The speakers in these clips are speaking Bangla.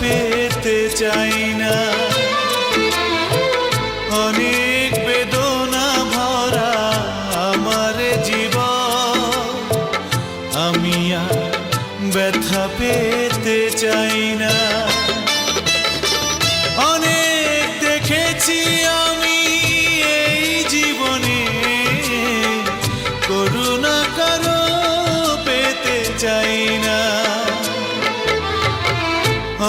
পেতে চাই না।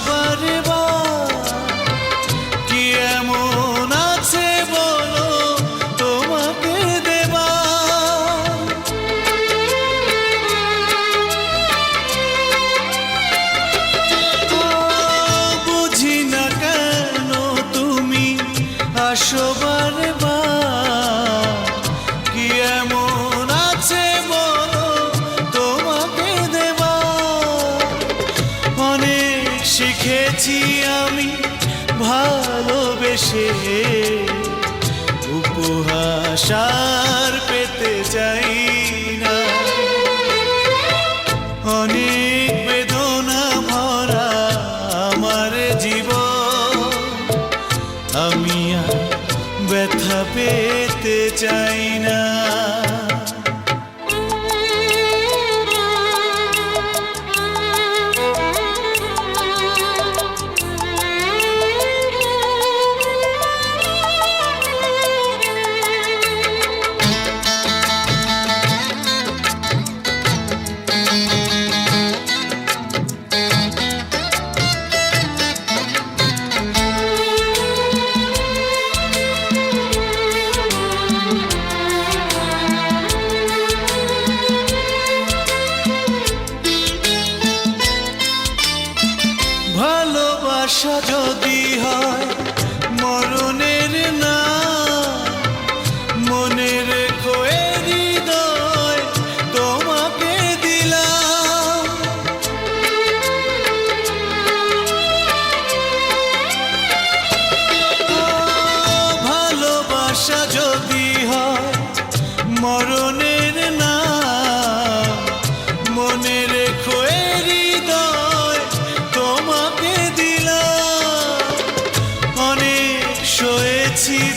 সবার ভালোবেসে উপহাসার পেতে চাই না। অনেক বেদনা ভরা আমার জীবন। আমি ব্যথা পেতে ভালোবাসা যদি হয় মরণের না। মনে ভালোবাসা যদি হয়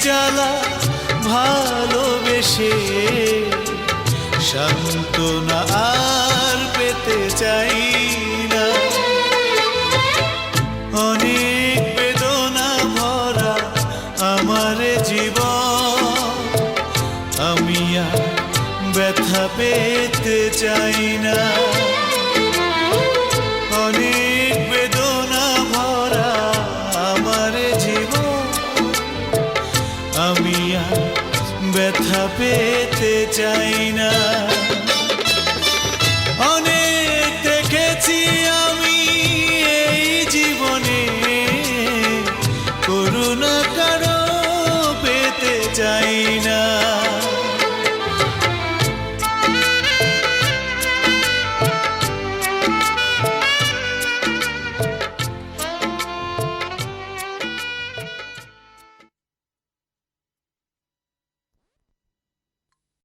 জ্বালা ভালোবেসে সান্ত্বনা আর পেতে চাই না। অনেক বেদনা ভরা আমার জীবন, আমি আর ব্যথা পেতে চাই না। আমি আর ব্যথা পেতে চাই না। অনেক দেখেছি আমি এই জীবনে। করুণা